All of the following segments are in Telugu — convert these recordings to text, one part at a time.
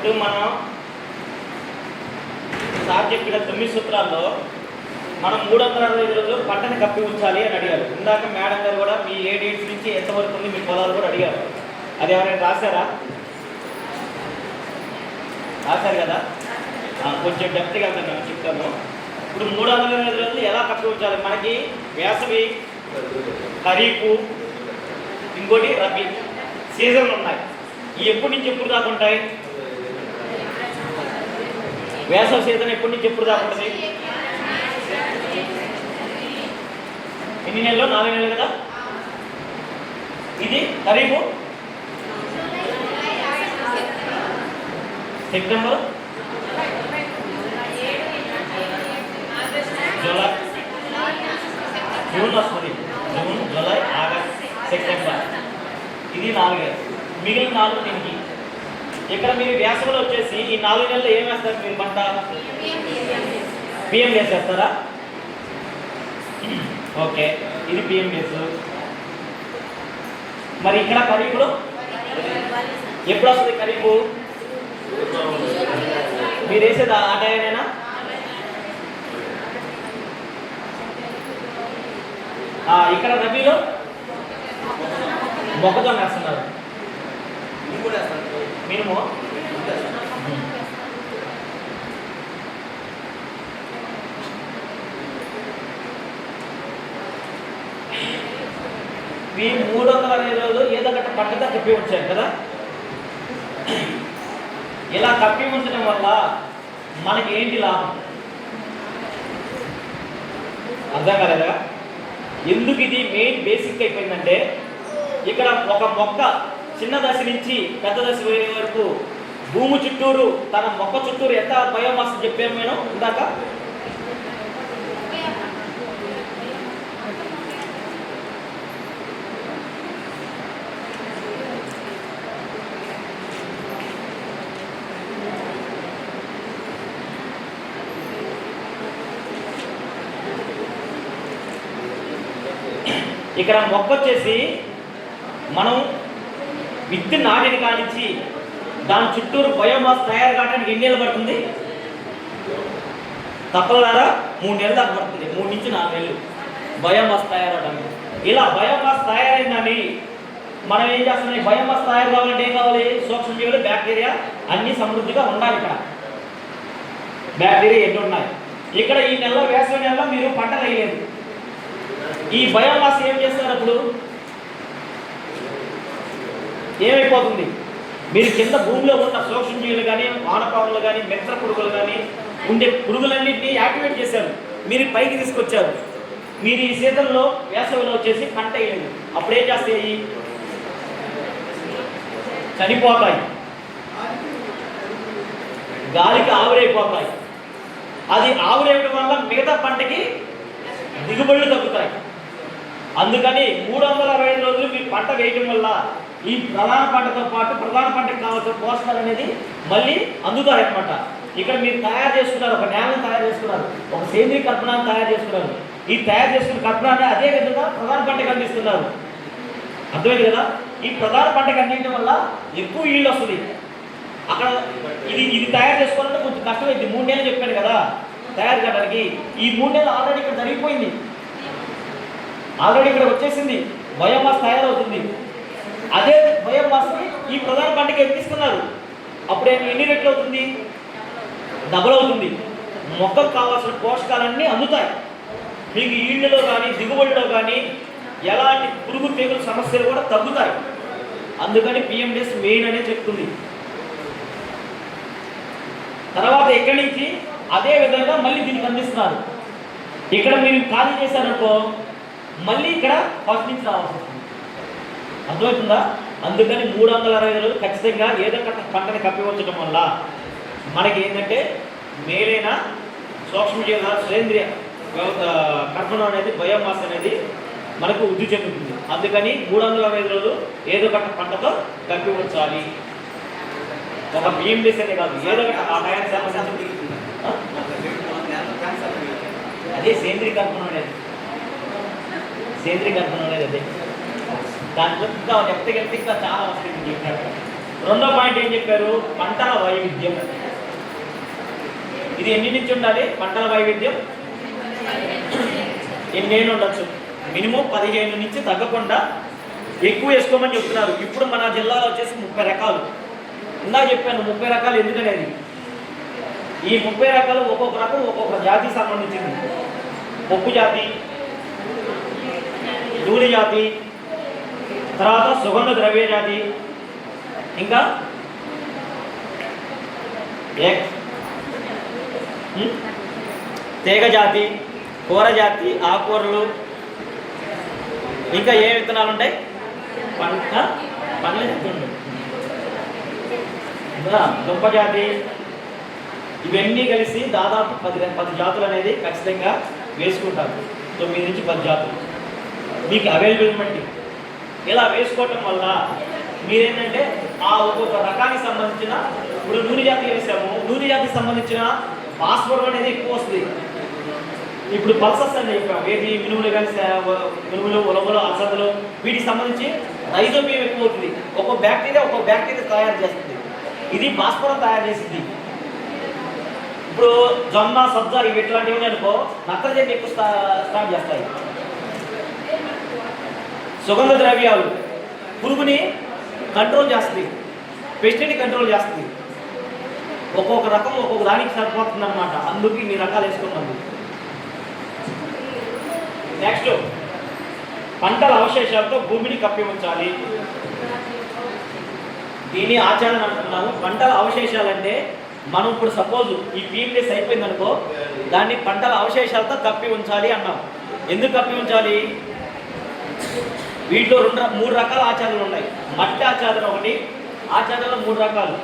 ఇప్పుడు మనం సార్ చెప్పిన తొమ్మిది సూత్రాల్లో మనం మూడు వందల అరవై ఐదు రోజులు పంటని కప్పి ఉంచాలి అని అడిగారు. ఇందాక మేడం గారు కూడా మీ ఏ డేట్స్ నుంచి ఎంతవరకు ఉంది మీ పొలాలు కూడా అడిగారు. అది ఎవరైనా రాశారా? రాశారు కదా? కొంచెం డెప్త్గా వెళ్తాను నేను చెప్తాను. ఇప్పుడు మూడు వందల అరవై ఐదు రోజులు ఎలా కప్పి ఉంచాలి? మనకి వేసవి ఖరీఫ్ ఇంకోటి రబీ సీజన్లు ఉన్నాయి. ఎప్పటి నుంచి ఎప్పుడు దాకా ఉంటాయి? వేసవి సీజన్ ఎప్పటి నుంచి ఎప్పుడు దాకా ఉంటుంది? ఎన్ని నెలలు? నాలుగు నెలలు కదా? ఇది ఖరీఫ్? సెప్టెంబర్? జూలై? జూన్ వస్తుంది జూన్ జూలై ఆగస్ట్ సెప్టెంబర్. ఇది నాలుగు. మిగిలిన నాలుగు దీనికి. ఇక్కడ మీరు వేసవిలో వచ్చేసి ఈ నాలుగు నెలలు ఏం వేస్తారు మీరు పంట? బియ్యం వేసేస్తారా ఓకే ఇది బియ్యం వేసు మరి ఇక్కడ ఖరీఫ్లో ఎప్పుడు వస్తుంది ఖరీఫ్ మీరు వేసేది ఆ టైమేనా ఇక్కడ రబీలో మొక్కజొన్న వేస్తున్నారు. మినిమం. ఈ మూడు వందల అరవై రోజులు ఏదో ఒకటి పక్కగా కప్పి కదా? ఇలా కప్పి ఉంచడం వల్ల మనకి ఏంటి లాభం? అర్థం కాలేదా? ఎందుకు ఇది మెయిన్ బేసిక్ అయిపోయిందంటే ఇక్కడ ఒక మొక్క చిన్న దశ నుంచి పెద్ద దశ పోయే వరకు భూమి చుట్టూరు తన మొక్క చుట్టూరు ఎంత బయోమాస్ చెప్పాము నేను ఇందాక? ఇక్కడ మొక్క వచ్చేసి మనం విత్ నాటిని కానించి దాని చుట్టూరు బయోమాస్ తయారు కావడానికి ఎన్ని నెలలు పడుతుంది? తప్పలారా? మూడు నెలలు దాకా పడుతుంది. మూడు నుంచి నాలుగు నెలలు బయోమాస్ తయారవడానికి. ఇలా బయోమాస్ తయారైందని మనం ఏం చేస్తున్నాం? బయోమాస్ తయారు కావాలంటే ఏం కావాలి? సూక్ష్మజీవులు బ్యాక్టీరియా అన్ని సమృద్ధిగా ఉండాలి ఇక్కడ. బ్యాక్టీరియా ఎన్ని ఉన్నాయి? ఇక్కడ ఈ నెల వేసవి నెలలో మీరు పంట వేయలేదు. ఈ బయోమాస్ ఏం చేస్తారు అప్పుడు ఏమైపోతుంది? మీరు కింద భూమిలో ఉన్న సూక్ష్మజీవులు కానీ వానపాములు కానీ మిత్ర పురుగులు కానీ ఉండే పురుగులన్నింటినీ యాక్టివేట్ చేశారు. మీరు పైకి తీసుకొచ్చారు. మీరు ఈ సీజన్లో వేసవిలో వచ్చేసి పంట వేయలేదు. అప్పుడు ఏం చేస్తాయి? చనిపోతాయి. గాలికి ఆవిరైపోతాయి. అది ఆవిరేయడం వల్ల మిగతా పంటకి దిగుబడులు తగ్గుతాయి. అందుకని మూడు వందల అరవై రోజులు మీరు పంట వేయడం వల్ల ఈ ప్రధాన పంటతో పాటు ప్రధాన పంటకు కావాల్సిన పోషకాలు అనేది మళ్ళీ అందుతారనమాట అన్నమాట. ఇక్కడ మీరు తయారు చేసుకున్నారు ఒక నేలను తయారు చేసుకున్నారు ఒక సేంద్రీయ కల్పనాన్ని తయారు చేసుకున్నారు. ఈ తయారు చేసుకున్న కల్పనాన్ని అదే విధంగా ప్రధాన పంటకు అందిస్తున్నారు. అర్థమైంది కదా? ఈ ప్రధాన పంటకు అందించడం వల్ల ఎక్కువ ఈళ్ళు వస్తుంది. అక్కడ ఇది ఇది తయారు చేసుకోవాలంటే కొంచెం కష్టమైంది. మూడు నెలలు చెప్పాను కదా తయారు చేయడానికి. ఈ మూడు నెలలు ఆల్రెడీ ఇక్కడ జరిగిపోయింది. ఆల్రెడీ ఇక్కడ వచ్చేసింది. బయోమాస్ తయారవుతుంది. అదే బయోమాస్ని ఈ ప్రధాన పంటకి ఎక్కిస్తున్నారు అప్పుడు ఎన్ని రెట్లు అవుతుంది? డబల్ అవుతుంది. మొక్కకు కావాల్సిన పోషకాలన్నీ అందుతాయి. మీకు ఈళ్ళలో కానీ దిగుబడిలో కానీ ఎలాంటి పురుగు తెగులు సమస్యలు కూడా తగ్గుతాయి. అందుకని పిఎండిఎస్ మెయిన్ అనే చెప్తుంది. తర్వాత ఇక్కడి నుంచి? అదే విధంగా మళ్ళీ దీనికి అందిస్తున్నారు. ఇక్కడ మీరు ఖాళీ చేశారనుకో మళ్ళీ ఇక్కడ ఫస్ట్ నుంచి రావాల్సి అర్థమవుతుందా? అందుకని మూడు వందల అరవై రోజులు ఖచ్చితంగా ఏదో ఒక పంటని కప్పివచ్చడం వల్ల మనకి ఏంటంటే మేలైన సూక్ష్మజీవ సేంద్రియ కర్మణం అనేది బయోమాస్ అనేది మనకు వృద్ధి చెందుతుంది. అందుకని మూడు వందల అరవై రోజులు ఏదో ఒక పంటతో కప్పి ఉంచాలి ఒక బియ్యం అనే కాదు ఏదో ఒక ఆ అదే సేంద్రీయ కర్మణం అనేది. సేంద్రీయ కర్మణం అనేది అదే. దాని ఇంకా చెప్తే చాలా వస్తుంది చెప్పారు. రెండో పాయింట్ ఏం చెప్పారు? పంటల వైవిధ్యం. ఇది ఎన్ని నుంచి ఉండాలి? పంటల వైవిధ్యం? ఎన్నేళ్ళు ఉండొచ్చు. మినిమం పదిహేను నుంచి తగ్గకుండా ఎక్కువ వేసుకోమని చెప్తున్నారు. ఇప్పుడు మన జిల్లాలో వచ్చేసి ముప్పై రకాలు. ఇందాక చెప్పాను ముప్పై రకాలు ఎందుకనేది? ఈ ముప్పై రకాలు ఒక్కొక్క రకం ఒక్కొక్క జాతికి సంబంధించింది. పప్పు జాతి నూనె జాతి తర్వాత సుగంధ ద్రవ్య జాతి ఇంకా తీగ జాతి కూర జాతి ఆకుకూరలు. ఇంకా ఏ విత్తనాలు ఉంటాయి? పంట పండ్ల జాతి దుంప జాతి. ఇవన్నీ కలిసి దాదాపు పది పది జాతులు అనేది ఖచ్చితంగా వేసుకుంటారు. తొమ్మిది నుంచి పది జాతులు. మీకు అవైలబుల్ ఇలా వేసుకోవటం వల్ల మీరేంటంటే ఆ ఒక్కొక్క రకానికి సంబంధించిన ఇప్పుడు నూనె జాతి వేసాము నూనె జాతికి సంబంధించిన పాస్వర్డ్ అనేది ఎక్కువ వస్తుంది. ఇప్పుడు పల్సస్ అని చెప్పాము ఏది మినుములు కానీ మినుములు ఉలవలు అలసందలు వీటికి సంబంధించి రైజోబియం ఎక్కువ అవుతుంది. ఒక్కొక్క బ్యాక్టీరియా ఒక్కొక్క బ్యాక్టీరియా తయారు చేస్తుంది. ఇది భాస్వరం తయారు చేసింది. ఇప్పుడు జొన్న సబ్జా ఇవి ఇట్లాంటివి అనుకో నత్రజని ఎక్కువ స్టా- స్టార్ట్ చేస్తాయి. సుగంధ ద్రవ్యాలు. పురుగుని కంట్రోల్ చేస్తుంది. పెస్టిని కంట్రోల్ చేస్తుంది. ఒక్కొక్క రకం ఒక్కొక్క దానికి సరిపోతుంది అనమాట అందుకు ఇన్ని రకాలు వేసుకున్నాము నెక్స్ట్ పంటల అవశేషాలతో భూమిని కప్పి ఉంచాలి. దీని ఆచారం అంటున్నాము. పంటల అవశేషాలంటే మనం ఇప్పుడు సపోజ్ ఈ పీఎండీస్ అయిపోయింది అనుకో దాన్ని పంటల అవశేషాలతో కప్పి ఉంచాలి అన్నాం. ఎందుకు కప్పి ఉంచాలి? వీటిలో రెండు మూడు రకాల ఆచారాలు ఉన్నాయి మట్టి ఆచారం ఒకటి ఆచారాలు మూడు రకాలు.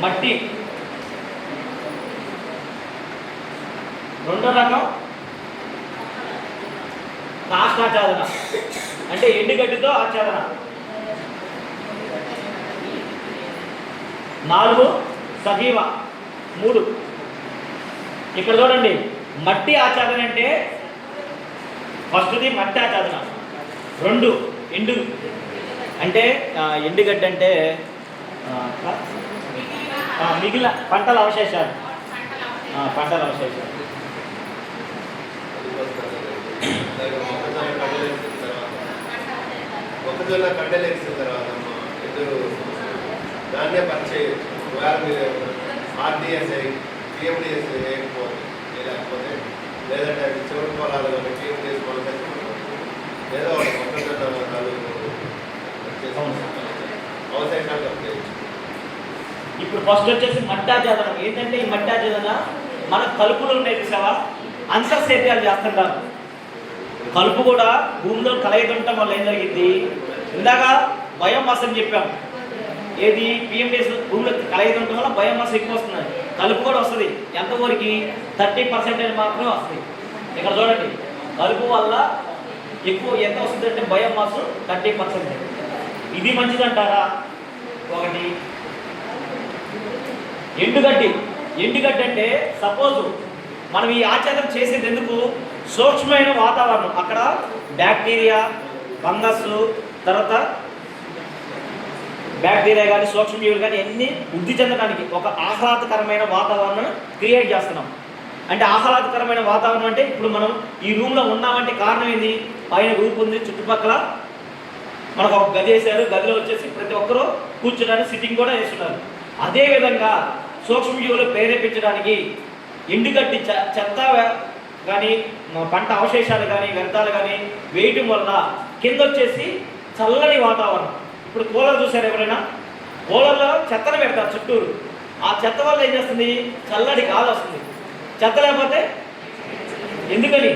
మట్టి. రెండో రకం కాష్టాచారణ అంటే ఎండుగడ్డితో ఆచారణ. నాలుగు సజీవ. మూడు. ఇక్కడ చూడండి. మట్టి ఆచారణ అంటే ఫస్ట్ది మట్టి ఆచారణ రెండు ఎండు. అంటే ఎండుగడ్డ అంటే ఆ, ఆ, మిగిలిన పంటల అవశేషాలు. ఆ, పంటల అవశేషాలు. మొక్కజొన్న కడ్డలు వేసిన తర్వాత ఇద్దరు దాన్నే పరిచయం వేరే మీరు ఆర్డిఎస్ఐ పిఎండిఎస్ వేయకపోతే లేకపోతే లేదంటే అవి చివరి పొలాలు కానీ పిఎండిఎస్ పొలం ఏదో ఒకటి మొక్కజొన్న తాలూకు అవశేషాలు చేయొచ్చు ఇప్పుడు ఫస్ట్ వచ్చేసి మట్టాచాదనం ఏంటంటే ఈ మట్టాచాదన మన కలుపులు ఉన్నాయి చూసావా? అంతర్సేద్యాలు చేస్తుంటారు. కలుపు కూడా భూమిలో కలయితుండటం వల్ల ఏం జరిగింది? ఇందాక బయోమాస్ అని చెప్పాం. ఏది? పిఎండిఎస్ భూమిలో కలయితుండటం వల్ల బయోమాస్ ఎక్కువ వస్తుంది. కలుపు కూడా వస్తుంది. ఎంతవరకు థర్టీ పర్సెంటేజ్ మాత్రమే వస్తుంది. ఇక్కడ చూడండి. కలుపు వల్ల ఎక్కువ ఎంత వస్తుంది అంటే బయోమాస్ థర్టీ పర్సెంట్. ఇది మంచిదంటారా? ఒకటి. ఎండుగడ్డి ఎండుగడ్డి అంటే సపోజ్ మనం ఈ ఆచారం చేసేది ఎందుకు? సూక్ష్మమైన వాతావరణం. అక్కడ బ్యాక్టీరియా ఫంగస్ తర్వాత బ్యాక్టీరియా కానీ సూక్ష్మజీవులు కానీ అన్ని వృద్ధి చెందడానికి ఒక ఆహ్లాదకరమైన వాతావరణం క్రియేట్ చేస్తున్నాం. అంటే ఆహ్లాదకరమైన వాతావరణం అంటే ఇప్పుడు మనం ఈ రూమ్లో ఉన్నామంటే కారణం ఏంది? పైన రూపు ఉంది చుట్టుపక్కల మనకు ఒక గది వేసారు గదిలో వచ్చేసి ప్రతి ఒక్కరూ కూర్చోడానికి సిట్టింగ్ కూడా వేస్తున్నారు. అదేవిధంగా సూక్ష్మజీవులు ప్రేరేపించడానికి ఎండుగడ్డి చెత్త కానీ పంట అవశేషాలు కానీ వ్యర్థాలు కానీ వేయటం వల్ల కింద వచ్చేసి చల్లని వాతావరణం. ఇప్పుడు కూలర్ చూసారు ఎవరైనా? కూలర్లో చెత్తను పెడతారు చుట్టూరు. ఆ చెత్త వల్ల ఏం చేస్తుంది? చల్లటి గాలి వస్తుంది. చెత్త లేకపోతే ఎందుకని?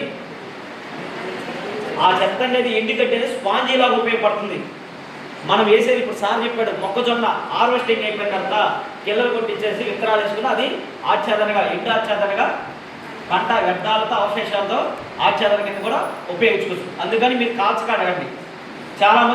ఆ చెత్త అనేది ఎండుగడ్డి అనేది స్పాంజీ లాగా ఉపయోగపడుతుంది. మనం వేసేది ఇప్పుడు సార్ చెప్పాడు మొక్కజొన్న హార్వెస్టింగ్ అయిపోయిన తర్వాత గిల్లలు కొట్టించేసి విత్తనాలు వేసుకుని అది ఆచ్ఛాదనగా ఎండు ఆచ్ఛాదనగా పంట వ్యర్థాలతో అవశేషాలతో ఆచ్ఛాదన కింద కూడా ఉపయోగించుకోవచ్చు. అందుకని మీరు కాల్చక అడగండి చాలా మంది